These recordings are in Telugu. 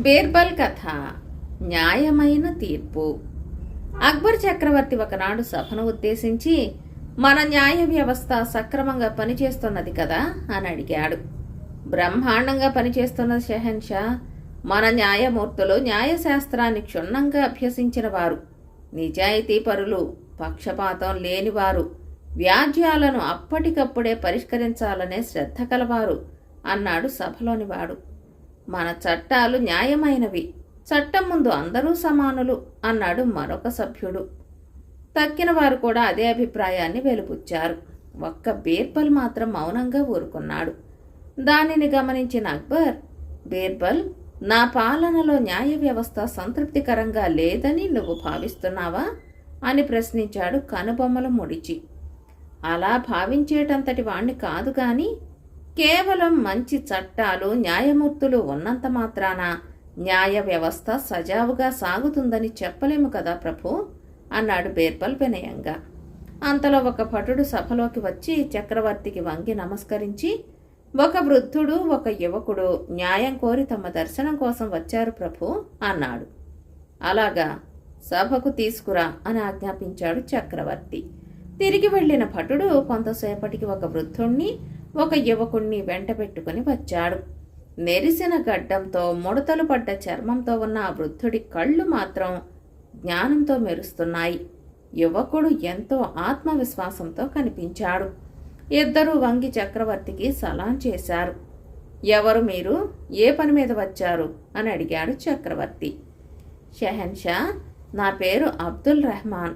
బీర్బల్ కథ న్యాయమైన తీర్పు. అక్బర్ చక్రవర్తి ఒకనాడు సభను ఉద్దేశించి మన న్యాయ వ్యవస్థ సక్రమంగా పనిచేస్తున్నది కదా అని అడిగాడు. బ్రహ్మాండంగా పనిచేస్తున్న షెహన్షా మన న్యాయమూర్తులు న్యాయశాస్త్రాన్ని క్షుణ్ణంగా అభ్యసించిన వారు. నిజాయితీ పరులు పక్షపాతం లేనివారు వ్యాజ్యాలను అప్పటికప్పుడే పరిష్కరించాలనే శ్రద్ధ కలవారు అన్నాడు సభలోని వాడు. మన చట్టాలు న్యాయమైనవి. చట్టం ముందు అందరూ సమానులు అన్నాడు మరొక సభ్యుడు. తక్కిన వారు కూడా అదే అభిప్రాయాన్ని వెలుపుచ్చారు ఒక్క బీర్బల్ మాత్రం మౌనంగా ఊరుకున్నాడు. దానిని గమనించిన అక్బర్ బీర్బల్ నా పాలనలో న్యాయ వ్యవస్థ సంతృప్తికరంగా లేదని నువ్వు భావిస్తున్నావా? అని ప్రశ్నించాడు కనుబొమ్మలు ముడిచి. అలా భావించేటంతటి వాణ్ణి కాదు కానీ కేవలం మంచి చట్టాలు న్యాయమూర్తులు ఉన్నంత మాత్రాన న్యాయ వ్యవస్థ సజావుగా సాగుతుందని చెప్పలేము కదా ప్రభు? అన్నాడు బీర్బల్ వినయంగా. అంతలో ఒక భటుడు సభలోకి వచ్చి చక్రవర్తికి వంగి నమస్కరించి ఒక వృద్ధుడు ఒక యువకుడు న్యాయం కోరి తమ దర్శనం కోసం వచ్చారు ప్రభు అన్నాడు. అలాగా? సభకు తీసుకురా అని ఆజ్ఞాపించాడు చక్రవర్తి. తిరిగి వెళ్ళిన భటుడు కొంతసేపటికి ఒక వృద్ధుణ్ణి ఒక యువకుణ్ణి వెంట పెట్టుకుని వచ్చాడు. నెరిసిన గడ్డంతో ముడతలు పడ్డ చర్మంతో ఉన్న ఆ వృద్ధుడి కళ్ళు మాత్రం జ్ఞానంతో మెరుస్తున్నాయి. యువకుడు ఎంతో ఆత్మవిశ్వాసంతో కనిపించాడు. ఇద్దరూ వంగి చక్రవర్తికి సలాం చేశారు. ఎవరు మీరు? ఏ పని మీద వచ్చారు? అని అడిగాడు చక్రవర్తి. షెహన్షా నా పేరు అబ్దుల్ రెహమాన్.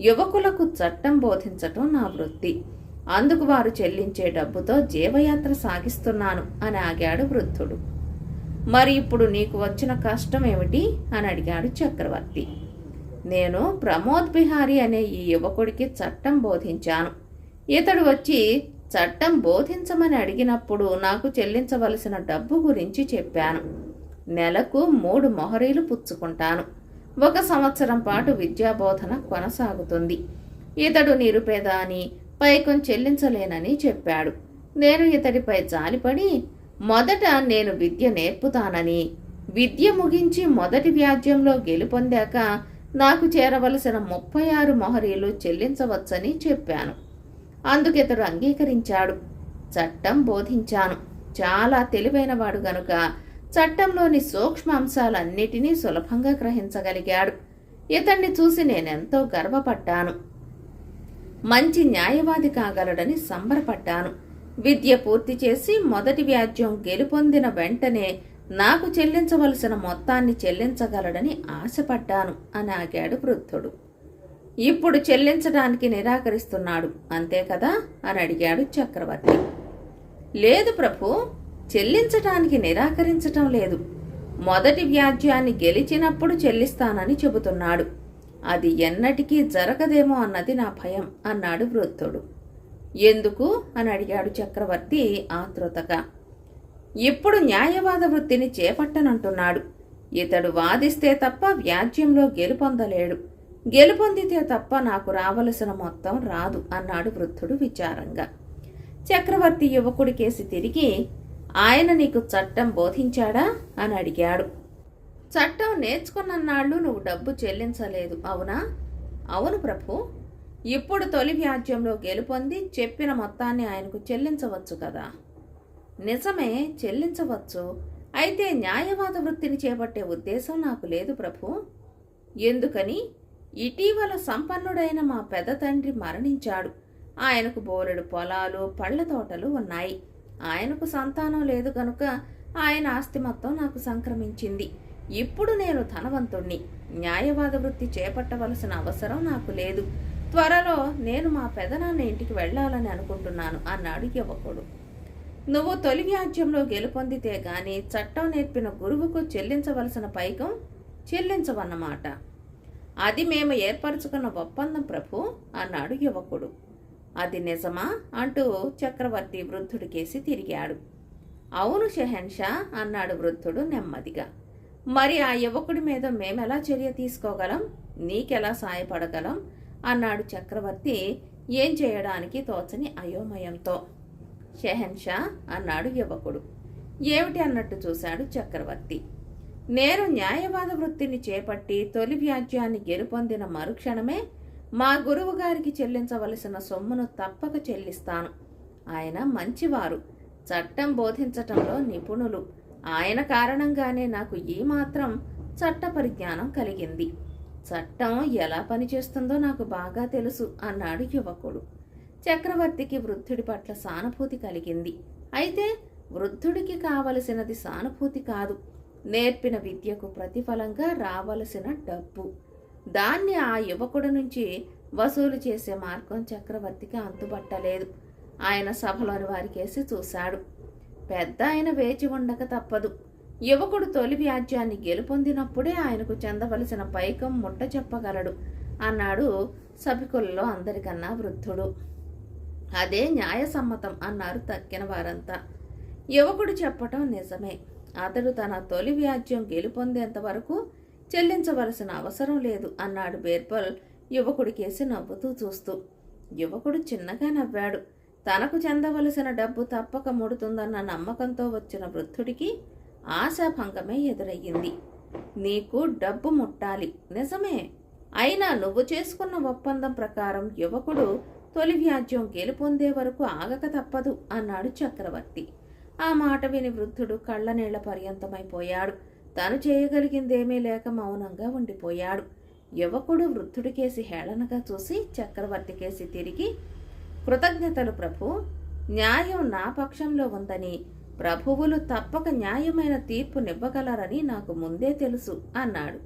యువకులకు చట్టం బోధించటం నా వృత్తి. అందుకు వారు చెల్లించే డబ్బుతో జీవయాత్ర సాగిస్తున్నాను అని ఆగాడు వృద్ధుడు. మరి ఇప్పుడు నీకు వచ్చిన కష్టం ఏమిటి? అని అడిగాడు చక్రవర్తి. నేను ప్రమోద్ బిహారీ అనే ఈ యువకుడికి చట్టం బోధించాను. ఇతడు వచ్చి చట్టం బోధించమని అడిగినప్పుడు నాకు చెల్లించవలసిన డబ్బు గురించి చెప్పాను. నెలకు మూడు మొహరీలు పుచ్చుకుంటాను. ఒక సంవత్సరం పాటు విద్యాబోధన కొనసాగుతుంది. ఇతడు నిరుపేద అని పైకం చెల్లించలేనని చెప్పాడు. నేను ఇతడిపై జాలిపడి మొదట నేను విద్య నేర్పుతానని. విద్య ముగించి మొదటి వ్యాజ్యంలో గెలుపొందాక నాకు చేరవలసిన ముప్పై ఆరు మొహరీలు చెల్లించవచ్చని చెప్పాను. అందుకితడు అంగీకరించాడు. చట్టం బోధించాను. చాలా తెలివైనవాడు గనుక చట్టంలోని సూక్ష్మాంశాలన్నిటినీ సులభంగా గ్రహించగలిగాడు. ఇతన్ని చూసి నేనెంతో గర్వపడ్డాను. మంచి న్యాయవాది కాగలడని సంబరపడ్డాను. విద్య పూర్తి చేసి మొదటి వ్యాజ్యం గెలుపొందిన వెంటనే నాకు చెల్లించవలసిన మొత్తాన్ని చెల్లించగలడని ఆశపడ్డాను అని ఆగాడు వృద్ధుడు. ఇప్పుడు చెల్లించడానికి నిరాకరిస్తున్నాడు అంతే కదా? అని అడిగాడు చక్రవర్తి. లేదు ప్రభు చెల్లించటానికి నిరాకరించటం లేదు. మొదటి వ్యాజ్యాన్ని గెలిచినప్పుడు చెల్లిస్తానని చెబుతున్నాడు. అది ఎన్నటికీ జరగదేమో అన్నది నా భయం అన్నాడు వృద్ధుడు. ఎందుకు? అని అడిగాడు చక్రవర్తి ఆతృతగా ఇప్పుడు న్యాయవాద వృత్తిని చేపట్టనంటున్నాడు. ఇతడు వాదిస్తే తప్ప వ్యాజ్యంలో గెలుపొందలేడు. గెలుపొందితే తప్ప నాకు రావలసిన మొత్తం రాదు అన్నాడు వృద్ధుడు విచారంగా. చక్రవర్తి యువకుడి కేసి తిరిగి ఆయన నీకు చట్టం బోధించాడా? అని అడిగాడు. చట్టం నేర్చుకున్నన్నాళ్ళు నువ్వు డబ్బు చెల్లించలేదు అవునా? అవును ప్రభు. ఇప్పుడు తొలి వ్యాజ్యంలో గెలుపొంది చెప్పిన మొత్తాన్ని ఆయనకు చెల్లించవచ్చు కదా. నిజమే చెల్లించవచ్చు. అయితే న్యాయవాద వృత్తిని చేపట్టే ఉద్దేశం నాకు లేదు ప్రభు. ఎందుకని? ఇటీవల సంపన్నుడైన మా పెద్ద తండ్రి మరణించాడు. ఆయనకు బోలెడు పొలాలు పళ్ళ తోటలు ఉన్నాయి. ఆయనకు సంతానం లేదు కనుక ఆయన ఆస్తి మొత్తం నాకు సంక్రమించింది. ఇప్పుడు నేను ధనవంతుణ్ణి. న్యాయవాద వృత్తి చేపట్టవలసిన అవసరం నాకు లేదు. త్వరలో నేను మా పెదనాన్న ఇంటికి వెళ్ళాలని అనుకుంటున్నాను అన్నాడు యువకుడు. నువ్వు తొలి వ్యాజ్యంలో గెలుపొందితే గాని చట్టం నేర్పిన గురువుకు చెల్లించవలసిన పైకం చెల్లించవన్నమాట. అది మేము ఏర్పరచుకున్న ఒప్పందం ప్రభు అన్నాడు యువకుడు. అది నిజమా అంటూ చక్రవర్తి వృద్ధుడికేసి తిరిగాడు. అవును షెహన్షా అన్నాడు వృద్ధుడు నెమ్మదిగా. మరి ఆ యువకుడి మీద మేమెలా చర్య తీసుకోగలం? నీకెలా సాయపడగలం? అన్నాడు చక్రవర్తి ఏం చేయడానికి తోచని అయోమయంతో. షెహన్షా అన్నాడు యువకుడు ఏమిటి అన్నట్టు చూశాడు చక్రవర్తి. నేను న్యాయవాద వృత్తిని చేపట్టి తొలి వ్యాజ్యాన్ని గెలుపొందిన మరుక్షణమే మా గురువు గారికి చెల్లించవలసిన సొమ్మును తప్పక చెల్లిస్తాను. ఆయన మంచివారు. చట్టం బోధించటంలో నిపుణులు. ఆయన కారణంగానే నాకు ఈ మాత్రం చట్ట పరిజ్ఞానం కలిగింది. చట్టం ఎలా పనిచేస్తుందో నాకు బాగా తెలుసు అన్నాడు యువకుడు. చక్రవర్తికి వృద్ధుడి పట్ల సానుభూతి కలిగింది. అయితే వృద్ధుడికి కావలసినది సానుభూతి కాదు. నేర్పిన విద్యకు ప్రతిఫలంగా రావలసిన డబ్బు. దాన్ని ఆ యువకుడి నుంచి వసూలు చేసే మార్గం చక్రవర్తికి అంతుబట్టలేదు ఆయన సభలోని వారికేసి చూశాడు. పెద్ద ఆయన వేచి ఉండక తప్పదు. యువకుడు తొలి వ్యాజ్యాన్ని గెలుపొందినప్పుడే ఆయనకు చెందవలసిన పైకం ముట్ట చెప్పగలడు అన్నాడు సభికులలో అందరికన్నా వృద్ధుడు. అదే న్యాయసమ్మతం అన్నారు తక్కిన వారంతా. యువకుడు చెప్పటం నిజమే. అతడు తన తొలి వ్యాజ్యం గెలుపొందేంత వరకు చెల్లించవలసిన అవసరం లేదు అన్నాడు బేర్బల్ యువకుడికేసి నవ్వుతూ చూస్తూ. యువకుడు చిన్నగా నవ్వాడు. తనకు చెందవలసిన డబ్బు తప్పక ముడుతుందన్న నమ్మకంతో వచ్చిన వృద్ధుడికి ఆశాభంగమే ఎదురయ్యింది. నీకు డబ్బు ముట్టాలి. నిజమే. అయినా నువ్వు చేసుకున్న ఒప్పందం ప్రకారం యువకుడు తొలి వ్యాజ్యం గెలుపొందే వరకు ఆగక తప్పదు అన్నాడు చక్రవర్తి. ఆ మాట విని వృద్ధుడు కళ్ళనీళ్ళ పర్యంతమైపోయాడు. తను చేయగలిగిందేమీ లేక మౌనంగా ఉండిపోయాడు. యువకుడు వృద్ధుడికేసి హేళనగా చూసి చక్రవర్తికేసి తిరిగి కృతజ్ఞతలు ప్రభు. న్యాయం నా పక్షంలో ఉందని ప్రభువులు తప్పక న్యాయమైన తీర్పునివ్వగలరని నాకు ముందే తెలుసు అన్నాడు.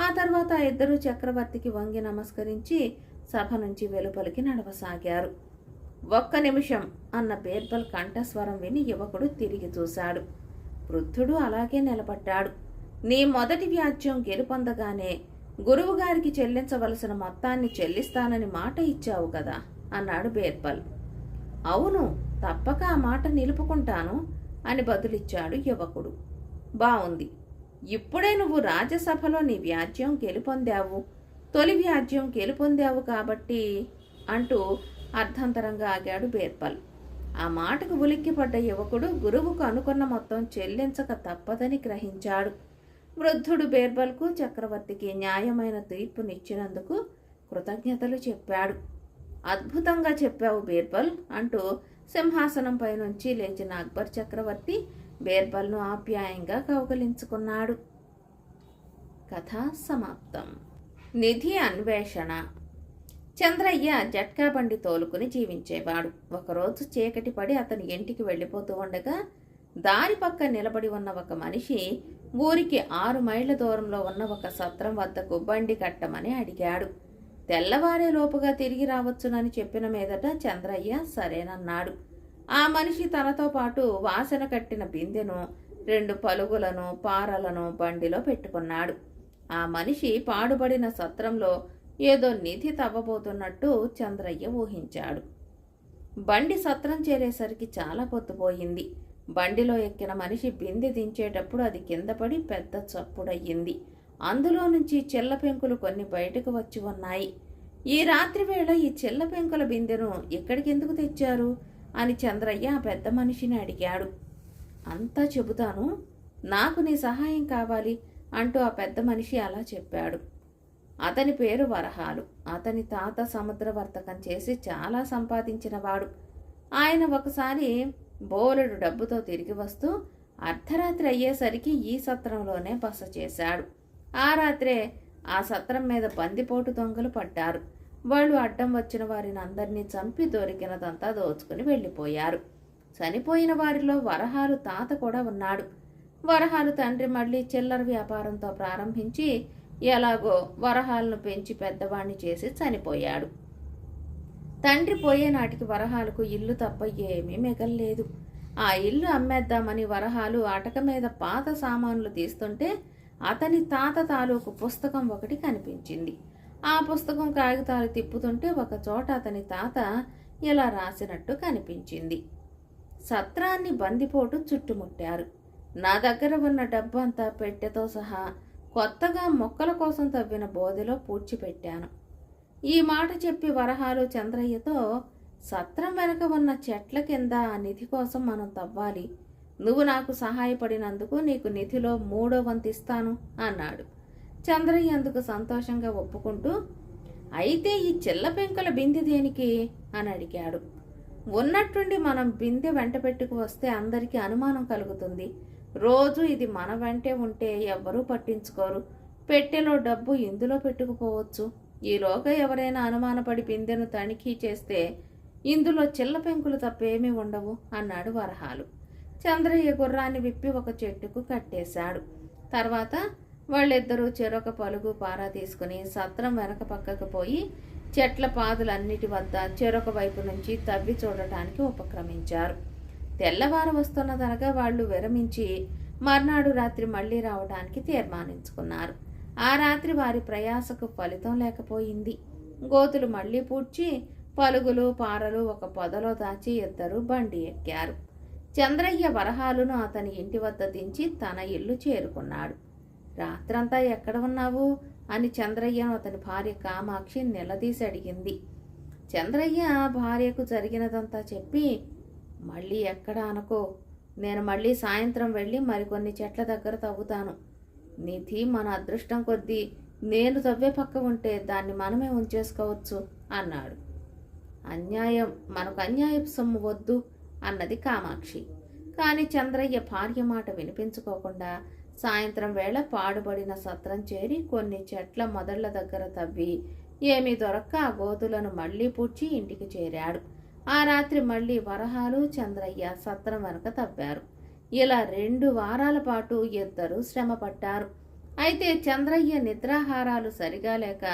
ఆ తర్వాత ఇద్దరు చక్రవర్తికి వంగి నమస్కరించి సభ నుంచి వెలుపలికి నడవసాగారు. ఒక్క నిమిషం అన్న బీర్బల్ కంఠస్వరం విని యువకుడు తిరిగి చూశాడు. వృద్ధుడు అలాగే నిలబడ్డాడు. నీ మొదటి వ్యాజ్యం గెలుపొందగానే గురువుగారికి చెల్లించవలసిన మొత్తాన్ని చెల్లిస్తానని మాట ఇచ్చావు కదా. అన్నాడు బీర్బల్ అవును తప్పక ఆ మాట నిలుపుకుంటాను అని బదులిచ్చాడు యువకుడు. బావుంది. ఇప్పుడే నువ్వు రాజ్యసభలో నీ వ్యాజ్యం గెలుపొందావు. తొలి వ్యాజ్యం గెలుపొందావు కాబట్టి అంటూ అర్ధంతరంగా ఆగాడు బీర్బల్ ఆ మాటకు ఉలిక్కిపడ్డ యువకుడు గురువుకు అనుకున్న మొత్తం చెల్లించక తప్పదని గ్రహించాడు. వృద్ధుడు బీర్బల్కు చక్రవర్తికి న్యాయమైన తీర్పునిచ్చినందుకు కృతజ్ఞతలు చెప్పాడు. అద్భుతంగా చెప్పావు బీర్బల్ అంటూ సింహాసనంపై నుంచి లేచిన అక్బర్ చక్రవర్తి బీర్బల్ను ఆప్యాయంగా కౌగలించుకున్నాడు. కథ సమాప్తం. నిధి అన్వేషణ. చంద్రయ్య జట్కా బండి తోలుకుని జీవించేవాడు. ఒకరోజు చీకటి పడి అతని ఇంటికి వెళ్ళిపోతూ ఉండగా దారి పక్క నిలబడి ఉన్న ఒక మనిషి ఊరికి ఆరు మైళ్ళ దూరంలో ఉన్న ఒక సత్రం వద్దకు బండి కట్టమని అడిగాడు. తెల్లవారే లోపుగా తిరిగి రావచ్చునని చెప్పిన మీదట చంద్రయ్య సరేనన్నాడు. ఆ మనిషి తనతో పాటు వాసన కట్టిన బిందెను రెండు పలుగులను పారలను బండిలో పెట్టుకున్నాడు. ఆ మనిషి పాడుబడిన సత్రంలో ఏదో నిధి తవ్వబోతున్నట్టు చంద్రయ్య ఊహించాడు. బండి సత్రం చేరేసరికి చాలా పొద్దుపోయింది బండిలో ఎక్కిన మనిషి బిందె దించేటప్పుడు అది కిందపడి పెద్ద చప్పుడయ్యింది. అందులో నుంచి చెల్ల పెంకులు కొన్ని బయటకు వచ్చి ఉన్నాయి. ఈ రాత్రి వేళ ఈ చెల్ల పెంకుల బిందెను ఎక్కడికెందుకు తెచ్చారు? అని చంద్రయ్య ఆ పెద్ద మనిషిని అడిగాడు. అంతా చెబుతాను నాకు నీ సహాయం కావాలి అంటూ ఆ పెద్ద మనిషి అలా చెప్పాడు. అతని పేరు వరహాలు. అతని తాత సముద్రవర్తకం చేసి చాలా సంపాదించినవాడు. ఆయన ఒకసారి బోలెడు డబ్బుతో తిరిగి వస్తూ అర్ధరాత్రి అయ్యేసరికి ఈ సత్రంలోనే బస చేశాడు. ఆ రాత్రే ఆ సత్రం మీద బందిపోటు దొంగలు పడ్డారు. వాళ్ళు అడ్డం వచ్చిన వారిని అందరినీ చంపి దొరికినదంతా దోచుకుని వెళ్ళిపోయారు. చనిపోయిన వారిలో వరహాలు తాత కూడా ఉన్నాడు. వరహాలు తండ్రి మళ్ళీ చిల్లర వ్యాపారంతో ప్రారంభించి ఎలాగో వరహాలను పెంచి పెద్దవాణ్ణి చేసి చనిపోయాడు. తండ్రి పోయే నాటికి వరహాలకు ఇల్లు తప్ప ఏమీ మిగల్లేదు. ఆ ఇల్లు అమ్మేద్దామని వరహాలు అటక మీద పాత సామాన్లు తీస్తుంటే అతని తాత తాలూకు పుస్తకం ఒకటి కనిపించింది. ఆ పుస్తకం కాగితాలు తిప్పుతుంటే ఒక చోట అతని తాత ఇలా రాసినట్టు కనిపించింది. సత్రాన్ని బందిపోటు చుట్టుముట్టారు. నా దగ్గర ఉన్న డబ్బంతా పెట్టెతో సహా కొత్తగా మొక్కల కోసం తవ్విన బోధిలో పూడ్చిపెట్టాను. ఈ మాట చెప్పి వరహాలు చంద్రయ్యతో సత్రం వెనక ఉన్న చెట్ల కింద ఆ నిధి కోసం మనం తవ్వాలి. నువ్వు నాకు సహాయపడినందుకు నీకు నిధిలో మూడో వంతిస్తాను అన్నాడు. చంద్రయ్య అందుకు సంతోషంగా ఒప్పుకుంటూ అయితే ఈ చిల్ల పెంకుల బిందె దేనికి? అని అడిగాడు. ఉన్నట్టుండి మనం బిందె వెంట పెట్టుకు వస్తే అందరికీ అనుమానం కలుగుతుంది. రోజు ఇది మన వెంటే ఉంటే ఎవ్వరూ పట్టించుకోరు. పెట్టెలో డబ్బు ఇందులో పెట్టుకుపోవచ్చు. ఈలోగా ఎవరైనా అనుమానపడి బిందెను తనిఖీ చేస్తే ఇందులో చిల్ల పెంకులు తప్పేమీ ఉండవు అన్నాడు వరహాలు. చంద్రయ్య గుర్రాన్ని విప్పి ఒక చెట్టుకు కట్టేశాడు. తర్వాత వాళ్ళిద్దరూ చెరొక పలుగు పారా తీసుకుని సత్రం వెనక పక్కకు పోయి చెట్ల పాదులన్నిటి వద్ద చెరొక వైపు నుంచి తవ్వి చూడటానికి ఉపక్రమించారు. తెల్లవారు వస్తున్నదనగా వాళ్ళు విరమించి మర్నాడు రాత్రి మళ్ళీ రావడానికి తీర్మానించుకున్నారు. ఆ రాత్రి వారి ప్రయాసకు ఫలితం లేకపోయింది. గోతులు మళ్ళీ పూడ్చి పలుగులు పారలు ఒక పొదలో దాచి ఇద్దరు బండి ఎక్కారు. చంద్రయ్య వరహాలను అతని ఇంటి వద్ద దించి తన ఇల్లు చేరుకున్నాడు. రాత్రంతా ఎక్కడ ఉన్నావు? అని చంద్రయ్యను అతని భార్య కామాక్షి నిలదీసి అడిగింది. చంద్రయ్య భార్యకు జరిగినదంతా చెప్పి మళ్ళీ ఎక్కడ అనుకో. నేను మళ్ళీ సాయంత్రం వెళ్ళి మరికొన్ని చెట్ల దగ్గర తవ్వుతాను. నిధి మన అదృష్టం కొద్దీ నేను తవ్వే పక్క ఉంటే దాన్ని మనమే ఉంచేసుకోవచ్చు అన్నాడు. అన్యాయం. మనకు అన్యాయపు సొమ్ము వద్దు. అన్నది కామాక్షి. కానీ చంద్రయ్య భార్య మాట వినిపించుకోకుండా సాయంత్రం వేళ పాడుబడిన సత్రం చేరి కొన్ని చెట్ల మొదళ్ళ దగ్గర తవ్వి ఏమీ దొరక్క ఆ గోతులను మళ్ళీ పూడ్చి ఇంటికి చేరాడు. ఆ రాత్రి మళ్ళీ వరహాలు చంద్రయ్య సత్రం వెనక తవ్వారు. ఇలా రెండు వారాల పాటు ఇద్దరు శ్రమపడ్డారు. అయితే చంద్రయ్య నిద్రాహారాలు సరిగా లేక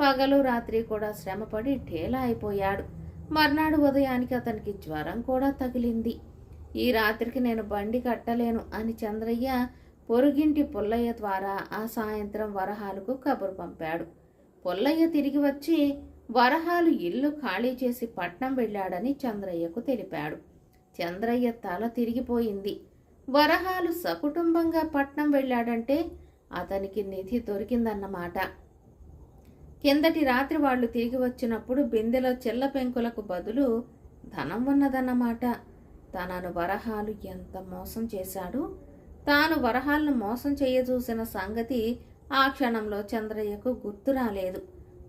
పగలు రాత్రి కూడా శ్రమపడి ఠేలా అయిపోయాడు. మర్నాడు ఉదయానికి అతనికి జ్వరం కూడా తగిలింది. ఈ రాత్రికి నేను బండి కట్టలేను అని చంద్రయ్య పొరుగింటి పుల్లయ్య ద్వారా ఆ సాయంత్రం వరహాలకు కబురు పంపాడు. పుల్లయ్య తిరిగి వచ్చి వరహాలు ఇల్లు ఖాళీ చేసి పట్నం వెళ్ళాడని చంద్రయ్యకు తెలిపాడు. చంద్రయ్య తల తిరిగిపోయింది. వరహాలు సకుటుంబంగా పట్నం వెళ్ళాడంటే అతనికి నిధి దొరికిందన్నమాట. కిందటి రాత్రి వాళ్ళు తిరిగి వచ్చినప్పుడు బిందెలో చెల్ల పెంకులకు బదులు ధనం ఉన్నదన్నమాట. తనను వరహాలు ఎంత మోసం చేశాడు? తాను వరహాలను మోసం చేయజూసిన సంగతి ఆ క్షణంలో చంద్రయ్యకు గుర్తు రాలేదు.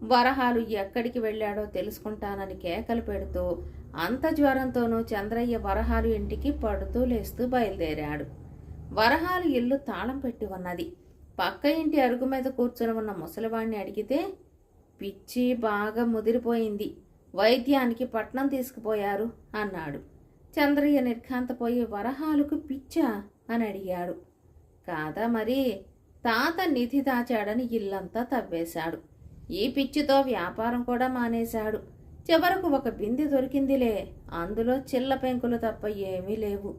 వరహాలు ఎక్కడికి వెళ్ళాడో తెలుసుకుంటానని కేకలు పెడుతూ అంత జ్వరంతోనూ చంద్రయ్య వరహాలు ఇంటికి పడుతూ లేస్తూ బయలుదేరాడు. వరహాలు ఇల్లు తాళం పెట్టి ఉన్నది. పక్క ఇంటి అరుగు మీద కూర్చొని ఉన్న ముసలివాణ్ణి అడిగితే పిచ్చి బాగా ముదిరిపోయింది. వైద్యానికి పట్నం తీసుకుపోయారు అన్నాడు. చంద్రయ్య నిర్ఘాంతపోయి వరహాలకు పిచ్చా అని అడిగాడు. కాదా మరి? తాత నిధి దాచాడని ఇల్లంతా తవ్వేశాడు. ఈ పిచ్చితో వ్యాపారం కూడా మానేశాడు. చివరకు ఒక బింది దొరికిందిలే. అందులో చిల్ల పెంకులు తప్ప ఏమీ లేవు.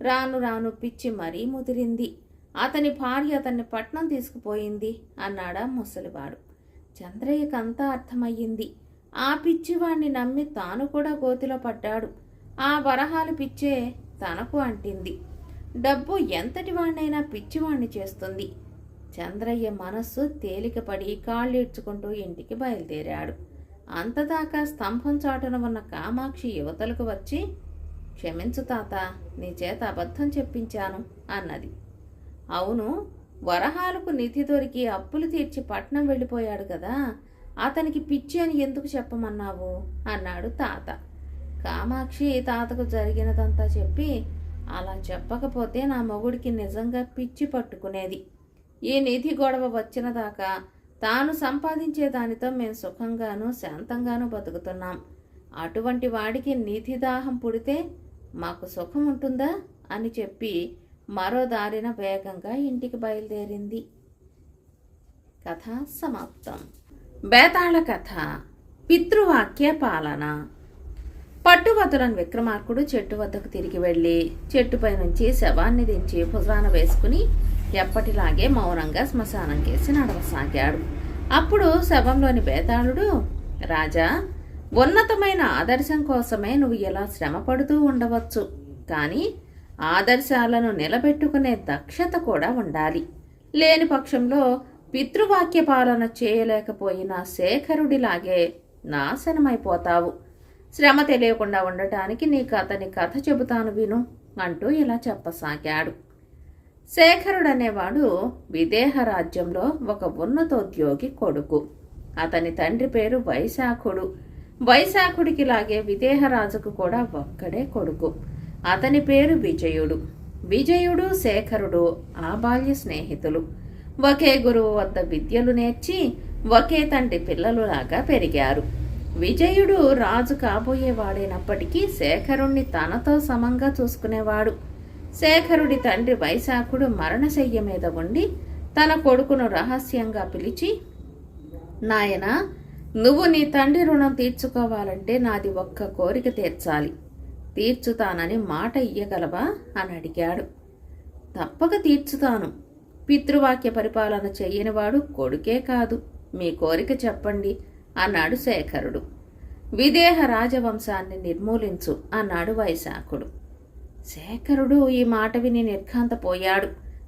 రాను రాను పిచ్చి మరీ ముదిరింది. అతని భార్య అతన్ని పట్నం తీసుకుపోయింది అన్నాడా ముసలివాడు. చంద్రయ్యకంతా అర్థమయ్యింది. ఆ పిచ్చివాణ్ణి నమ్మి తాను కూడా గోతిలో పడ్డాడు. ఆ వరహాలు పిచ్చే తనకు అంటింది. డబ్బు ఎంతటి వాణ్ణైనా పిచ్చివాణ్ణి చేస్తుంది. చంద్రయ్య మనస్సు తేలికపడి కాళ్ళీడ్చుకుంటూ ఇంటికి బయలుదేరాడు. అంతదాకా స్తంభం చాటున ఉన్న కామాక్షి యువతలకు వచ్చి క్షమించు తాత నీ చేత అబద్ధం చెప్పించాను అన్నది. అవును వరహాలకు నిధి దొరికి అప్పులు తీర్చి పట్నం వెళ్ళిపోయాడు కదా. అతనికి పిచ్చి అని ఎందుకు చెప్పమన్నావు? అన్నాడు తాత. కామాక్షి తాతకు జరిగినదంతా చెప్పి అలా చెప్పకపోతే నా మొగుడికి నిజంగా పిచ్చి పట్టుకునేది. ఈ నిధి గొడవ వచ్చిన దాకా తాను సంపాదించే దానితో మేము సుఖంగాను శాంతంగాను బతుకుతున్నాం. అటువంటి వాడికి నిధి దాహం పుడితే మాకు సుఖం ఉంటుందా? అని చెప్పి మరో దారిన వేగంగా ఇంటికి బయలుదేరింది. కథ సమాప్తం. బేతాళ కథ పితృవాక్య పాలన. పట్టువతులను విక్రమార్కుడు చెట్టు వద్దకు తిరిగి వెళ్ళి చెట్టుపై నుంచి శవాన్ని దించి భుజాన వేసుకుని ఎప్పటిలాగే మౌనంగా శ్మశానం కేసి నడవసాగాడు. అప్పుడు శవంలోని బేతాళుడు రాజా ఉన్నతమైన ఆదర్శం కోసమే నువ్వు ఇలా శ్రమపడుతూ ఉండవచ్చు. కానీ ఆదర్శాలను నిలబెట్టుకునే దక్షత కూడా ఉండాలి. లేని పక్షంలో పితృవాక్య పాలన చేయలేకపోయిన శేఖరుడిలాగే నాశనమైపోతావు. శ్రమ తెలియకుండా ఉండటానికి నీకు అతని కథ చెబుతాను విను అంటూ ఇలా చెప్పసాగాడు. శేఖరుడనేవాడు విదేహ రాజ్యంలో ఒక ఉన్నతోద్యోగి కొడుకు. అతని తండ్రి పేరు వైశాఖుడు. వైశాఖుడికి లాగే విదేహరాజుకు కూడా ఒక్కడే కొడుకు. అతని పేరు విజయుడు. విజయుడు శేఖరుడు ఆ బాల్య స్నేహితులు. ఒకే గురువు వద్ద విద్యలు నేర్చి ఒకే తండ్రి పిల్లలులాగా పెరిగారు. విజయుడు రాజు కాబోయేవాడైనప్పటికీ శేఖరుణ్ణి తనతో సమంగా చూసుకునేవాడు. శేఖరుడి తండ్రి వైశాఖుడు మరణశయ్య మీద ఉండి తన కొడుకును రహస్యంగా పిలిచి నాయనా నువ్వు నీ తండ్రి రుణం తీర్చుకోవాలంటే నాది ఒక్క కోరిక తీర్చాలి. తీర్చుతానని మాట ఇయ్యగలవా? అని అడిగాడు. తప్పక తీర్చుతాను. పితృవాక్య పరిపాలన చెయ్యనివాడు కొడుకే కాదు. మీ కోరిక చెప్పండి అన్నాడు శేఖరుడు. విదేహ రాజవంశాన్ని నిర్మూలించు అన్నాడు వైశాఖుడు. శేఖరుడు ఈ మాట విని నిర్ఘాంతపోయాడు.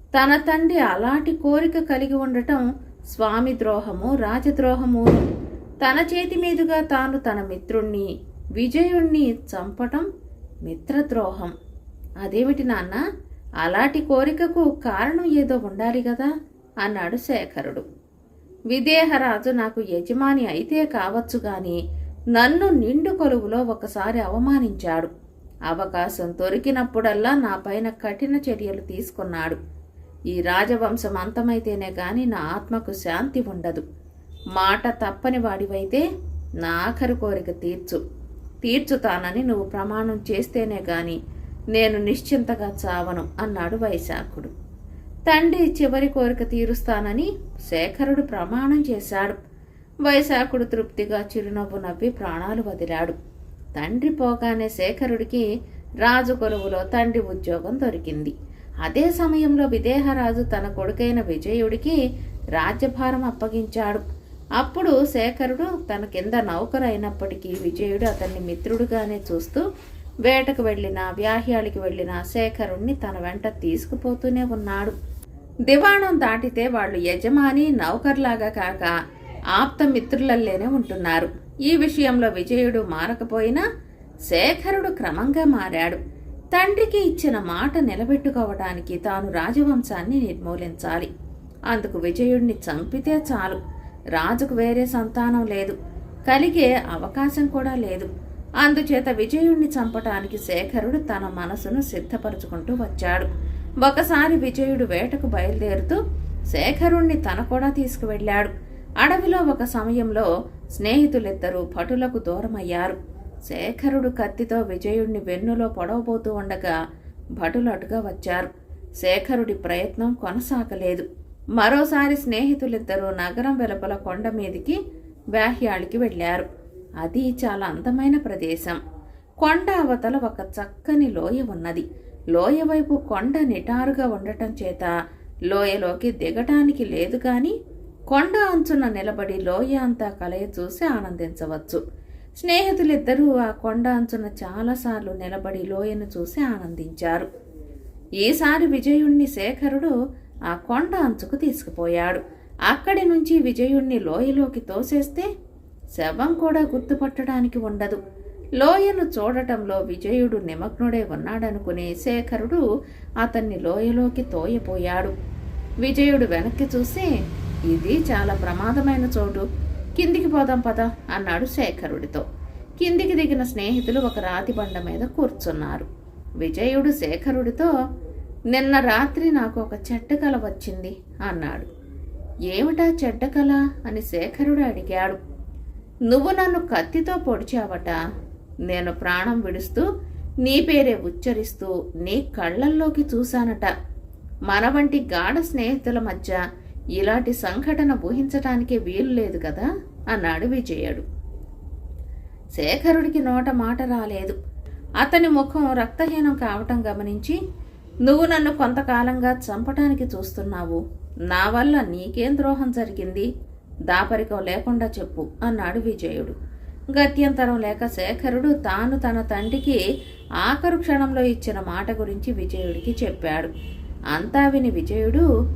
తన తండ్రి అలాంటి కోరిక కలిగి ఉండటం స్వామి ద్రోహము రాజద్రోహము. తన చేతి మీదుగా తాను తన మిత్రుణ్ణి విజయుణ్ణి చంపటం మిత్రద్రోహం. అదేమిటి నాన్న? అలాంటి కోరికకు కారణం ఏదో ఉండాలి కదా అన్నాడు శేఖరుడు. విదేహరాజు నాకు యజమాని అయితే కావచ్చు గాని నన్ను నిండు కొలువులో ఒకసారి అవమానించాడు. అవకాశం దొరికినప్పుడల్లా నా పైన కఠిన చర్యలు తీసుకున్నాడు. ఈ రాజవంశం అంతమైతేనే గాని నా ఆత్మకు శాంతి ఉండదు. మాట తప్పని వాడివైతే నా ఆఖరి కోరిక తీర్చు. తీర్చుతానని నువ్వు ప్రమాణం చేస్తేనే గాని నేను నిశ్చింతగా చావను అన్నాడు వైశాఖుడు. తండ్రి చివరి కోరిక తీరుస్తానని శేఖరుడు ప్రమాణం చేశాడు. వైశాఖుడు తృప్తిగా చిరునవ్వు నవ్వి ప్రాణాలు వదిలాడు. తండ్రి పోగానే శేఖరుడికి రాజు కొలువులో తండ్రి ఉద్యోగం దొరికింది. అదే సమయంలో విదేహరాజు తన కొడుకైన విజయుడికి రాజ్యభారం అప్పగించాడు. అప్పుడు శేఖరుడు తన కింద నౌకరైనప్పటికీ విజయుడు అతన్ని మిత్రుడుగానే చూస్తూ వేటకు వెళ్ళిన వ్యాహ్యాలకి వెళ్ళిన శేఖరుణ్ణి తన వెంట తీసుకుపోతూనే ఉన్నాడు. దివాణం దాటితే వాళ్ళు యజమాని నౌకర్లాగా కాక ఆప్త మిత్రులల్లేనే ఉంటున్నారు. ఈ విషయంలో విజయుడు మారకపోయినా శేఖరుడు క్రమంగా మారాడు. తండ్రికి ఇచ్చిన మాట నిలబెట్టుకోవటానికి తాను రాజవంశాన్ని నిర్మూలించాలి. అందుకు విజయుడిని చంపితే చాలు. రాజుకు వేరే సంతానం లేదు. కలిగే అవకాశం కూడా లేదు. అందుచేత విజయుణ్ణి చంపటానికి శేఖరుడు తన మనసును సిద్ధపరుచుకుంటూ వచ్చాడు. ఒకసారి విజయుడు వేటకు బయలుదేరుతూ శేఖరుణ్ణి తన కూడా తీసుకువెళ్ళాడు. అడవిలో ఒక సమయంలో స్నేహితులిద్దరూ భటులకు దూరమయ్యారు. శేఖరుడు కత్తితో విజయుణ్ణి వెన్నులో పొడవబోతూ ఉండగా భటులు అటుగా వచ్చారు. శేఖరుడి ప్రయత్నం కొనసాగలేదు. మరోసారి స్నేహితులిద్దరూ నగరం వెలుపల కొండ మీదికి వ్యాహ్యాళికి వెళ్ళారు. అది చాలా అందమైన ప్రదేశం. కొండ అవతల ఒక చక్కని లోయ ఉన్నది. లోయ వైపు కొండ నిటారుగా ఉండటం చేత లోయలోకి దిగటానికి లేదు కానీ కొండ అంచున నిలబడి లోయ అంతా కలయ చూసి ఆనందించవచ్చు. స్నేహితులిద్దరూ ఆ కొండ అంచున చాలాసార్లు నిలబడి లోయను చూసి ఆనందించారు. ఈసారి విజయుణ్ణి శేఖరుడు ఆ కొండ అంచుకు తీసుకుపోయాడు. అక్కడి నుంచి విజయుణ్ణి లోయలోకి తోసేస్తే శవం కూడా గుర్తుపట్టడానికి ఉండదు. లోయను చూడటంలో విజయుడు నిమగ్నుడే ఉన్నాడనుకునే శేఖరుడు అతన్ని లోయలోకి తోయపోయాడు విజయుడు వెనక్కి చూసి ఇది చాలా ప్రమాదమైన చోటు. కిందికి పోదాం పద అన్నాడు శేఖరుడితో. కిందికి దిగిన స్నేహితులు ఒక రాతి బండ మీద కూర్చున్నారు. విజయుడు శేఖరుడితో నిన్న రాత్రి నాకు ఒక చెడ్డ కల వచ్చింది అన్నాడు. ఏమిటా చెడ్డ కల? అని శేఖరుడు అడిగాడు. నువ్వు నన్ను కత్తితో పొడిచావట. నేను ప్రాణం విడుస్తూ నీ పేరే ఉచ్చరిస్తూ నీ కళ్ళల్లోకి చూశానట. మన వంటి గాఢ స్నేహితుల మధ్య ఇలాంటి సంఘటన ఊహించటానికి వీలు లేదు కదా? అన్నాడు విజయుడు. శేఖరుడికి నోట మాట రాలేదు. అతని ముఖం రక్తహీనం కావటం గమనించి నువ్వు నన్ను కొంతకాలంగా చంపటానికి చూస్తున్నావు. నా వల్ల నీకేం ద్రోహం జరిగింది? దాపరికం లేకుండా చెప్పు అన్నాడు విజయుడు. గత్యంతరం లేక శేఖరుడు తాను తన తండ్రికి ఆఖరు క్షణంలో ఇచ్చిన మాట గురించి విజయుడికి చెప్పాడు. అంతా విని విజయుడు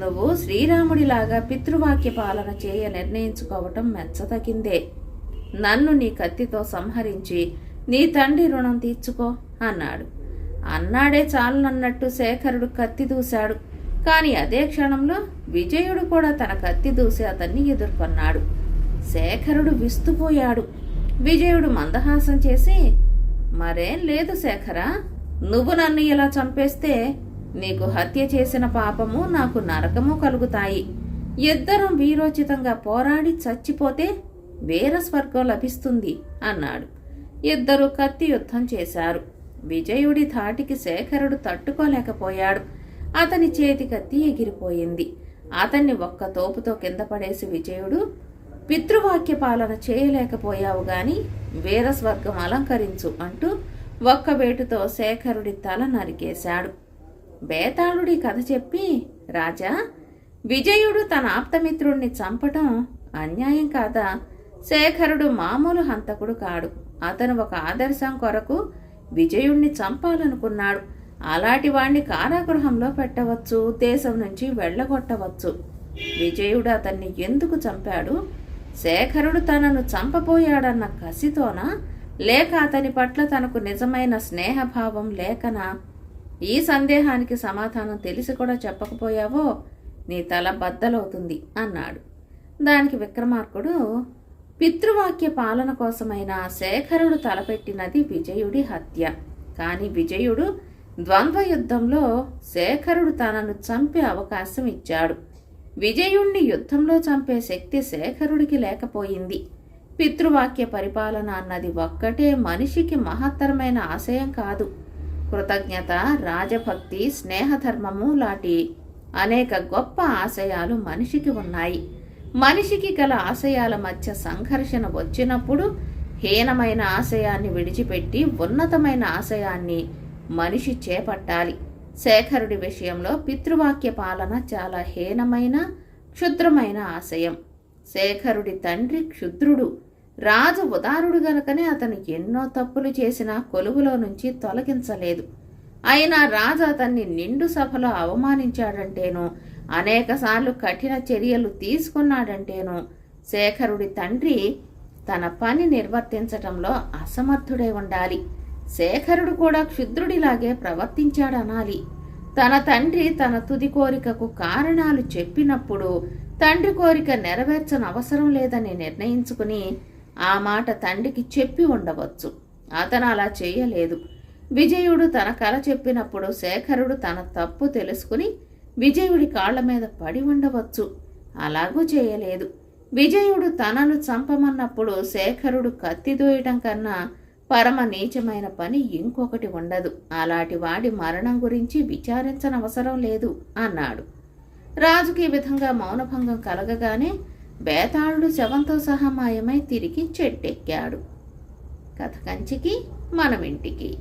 నువ్వు శ్రీరాముడిలాగా పితృవాక్య పాలన చేయ నిర్ణయించుకోవటం మెచ్చతగిందే. నన్ను నీ కత్తితో సంహరించి నీ తండ్రి రుణం తీర్చుకో అన్నాడు. అన్నాడే చాలునన్నట్టు శేఖరుడు కత్తి దూశాడు. కాని అదే క్షణంలో విజయుడు కూడా తన కత్తి దూసి అతన్ని ఎదుర్కొన్నాడు. శేఖరుడు విస్తుపోయాడు. విజయుడు మందహాసం చేసి మరేం లేదు శేఖరా నువ్వు నన్ను ఇలా చంపేస్తే నీకు హత్య చేసిన పాపము నాకు నరకము కలుగుతాయి. ఇద్దరం వీరోచితంగా పోరాడి చచ్చిపోతే వేర స్వర్గం లభిస్తుంది అన్నాడు. ఇద్దరు కత్తి యుద్ధం చేశారు. విజయుడి ధాటికి శేఖరుడు తట్టుకోలేకపోయాడు. అతని చేతి కత్తి ఎగిరిపోయింది. అతన్ని ఒక్క తోపుతో కింద పడేసి విజయుడు పితృవాక్య పాలన చేయలేకపోయావు గాని వీరస్వర్గం అలంకరించు అంటూ ఒక్క వేటుతో శేఖరుడి తల నరికేశాడు. బేతాళుడి కథ చెప్పి రాజా విజయుడు తన ఆప్తమిత్రుణ్ణి చంపటం అన్యాయం కాదా? శేఖరుడు మామూలు హంతకుడు కాడు. అతను ఒక ఆదర్శం కొరకు విజయుణ్ణి చంపాలనుకున్నాడు. అలాంటి వాణ్ణి కారాగృహంలో పెట్టవచ్చు దేశం నుంచి వెళ్ళగొట్టవచ్చు. విజయుడు అతన్ని ఎందుకు చంపాడు? శేఖరుడు తనను చంపబోయాడన్న కసితోనా లేక అతని పట్ల తనకు నిజమైన స్నేహభావం లేకనా? ఈ సందేహానికి సమాధానం తెలిసి కూడా చెప్పకపోయావో? నీ తల బద్దలవుతుంది అన్నాడు. దానికి విక్రమార్కుడు పితృవాక్య పాలన కోసమైన శేఖరుడు తలపెట్టినది విజయుడి హత్య. కాని విజయుడు ద్వంద్వ యుద్ధంలో శేఖరుడు తనను చంపే అవకాశం ఇచ్చాడు. విజయుణ్ణి యుద్ధంలో చంపే శక్తి శేఖరుడికి లేకపోయింది. పితృవాక్య పరిపాలన అన్నది ఒక్కటే మనిషికి మహత్తరమైన ఆశయం కాదు. కృతజ్ఞత రాజభక్తి స్నేహధర్మము లాంటి అనేక గొప్ప ఆశయాలు మనిషికి ఉన్నాయి. మనిషికి గల ఆశయాల మధ్య సంఘర్షణ వచ్చినప్పుడు హీనమైన ఆశయాన్ని విడిచిపెట్టి ఉన్నతమైన ఆశయాన్ని మనిషి చేపట్టాలి. శేఖరుడి విషయంలో పితృవాక్య పాలన చాలా హీనమైన క్షుద్రమైన ఆశయం. శేఖరుడి తండ్రి క్షుద్రుడు. రాజు ఉదారుడు గనుకనే అతను ఎన్నో తప్పులు చేసినా కొలువులో నుంచి తొలగించలేదు. అయినా రాజు అతన్ని నిండు సభలో అవమానించాడంటేనో అనేకసార్లు కఠిన చర్యలు తీసుకున్నాడంటేను శేఖరుడి తండ్రి తన పని నిర్వర్తించటంలో అసమర్థుడై ఉండాలి. శేఖరుడు కూడా క్షుద్రుడిలాగే ప్రవర్తించాడనాలి. తన తండ్రి తన తుది కోరికకు కారణాలు చెప్పినప్పుడు తండ్రి కోరిక నెరవేర్చని అవసరం లేదని నిర్ణయించుకుని ఆ మాట తండ్రికి చెప్పి ఉండవచ్చు. అతను అలా చేయలేదు. విజయుడు తన కల చెప్పినప్పుడు శేఖరుడు తన తప్పు తెలుసుకుని విజయుడి కాళ్ళ మీద పడి ఉండవచ్చు. అలాగూ చేయలేదు. విజయుడు తనను చంపమన్నప్పుడు శేఖరుడు కత్తి దోయటం కన్నా పరమ నీచమైన పని ఇంకొకటి ఉండదు. అలాంటి వాడి మరణం గురించి విచారించనవసరం లేదు అన్నాడు. రాజుకి ఈ విధంగా మౌనభంగం కలగగానే బేతాళుడు శవంతో సహా మాయమై తిరిగి చెట్టెక్కాడు. కథ కంచికి మనమింటికి.